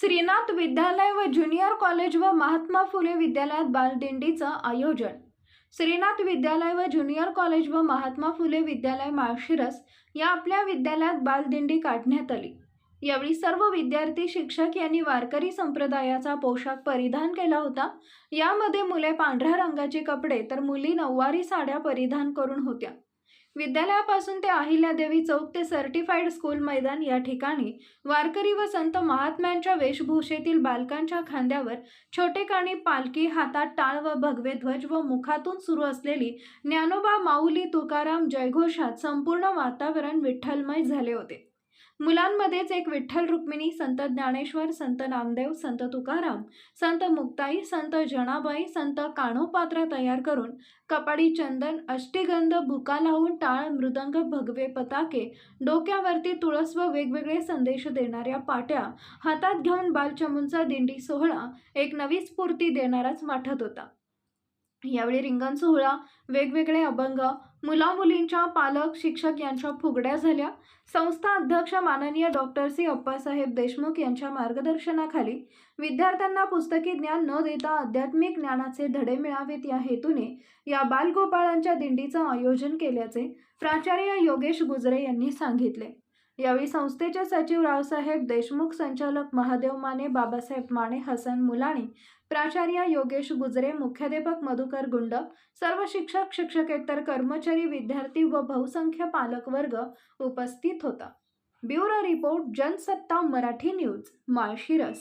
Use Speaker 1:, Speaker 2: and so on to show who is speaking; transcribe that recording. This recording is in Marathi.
Speaker 1: श्रीनाथ विद्यालय व ज्युनियर कॉलेज व महात्मा फुले विद्यालयात बालदिंडीचं आयोजन. श्रीनाथ विद्यालय व ज्युनियर कॉलेज व महात्मा फुले विद्यालय माळशिरस या आपल्या विद्यालयात बालदिंडी काढण्यात आली. यावेळी सर्व विद्यार्थी शिक्षक यांनी वारकरी संप्रदायाचा पोशाख परिधान केला होता. यामध्ये मुले पांढऱ्या रंगाचे कपडे तर मुली नऊवारी साड्या परिधान करून होत्या. विद्यालयापासून ते अहिल्यादेवी चौक ते सर्टिफाईड स्कूल मैदान या ठिकाणी वारकरी व संत महात्म्यांच्या वेशभूषेतील बालकांच्या खांद्यावर छोटे काणी पालखी हातात टाळ व भगवे ध्वज व मुखातून सुरू असलेली ज्ञानोबा माऊली तुकाराम जयघोषात संपूर्ण वातावरण विठ्ठलमय झाले होते. मुलांमध्येच एक विठ्ठल रुक्मिणी संत ज्ञानेश्वर संत नामदेव संत तुकाराम संत मुक्ताई संत जनाबाई संत काणोपात्र तयार करून कपाडी चंदन अष्टीगंध भुका लावून टाळ मृदंग भगवे पताके डोक्यावरती तुळस व वेगवेगळे संदेश देणाऱ्या पाट्या हातात घेऊन बालचमूंचा दिंडी सोहळा एक नवी स्फूर्ती देणाराच वाटत होता. यावेळी रिंगण सोहळा वेगवेगळे अभंग मुलामुलींच्या पालक शिक्षक यांच्या फुगड्या झाल्या. संस्था अध्यक्ष माननीय डॉक्टर सी अप्पासाहेब देशमुख यांच्या मार्गदर्शनाखाली विद्यार्थ्यांना पुस्तकी ज्ञान न देता आध्यात्मिक ज्ञानाचे धडे मिळावेत या हेतूने या बालगोपाळांच्या दिंडीचं आयोजन केल्याचे प्राचार्य योगेश गुजरे यांनी सांगितले. यावेळी संस्थेचे सचिव रावसाहेब देशमुख संचालक महादेव माने बाबासाहेब माने हसन मुलाणी प्राचार्य योगेश गुजरे मुख्याध्यापक मधुकर गुंड सर्व शिक्षक शिक्षकेतर कर्मचारी विद्यार्थी व बहुसंख्य पालकवर्ग उपस्थित होता. Bureau report Jansatta Marathi news Malshiras.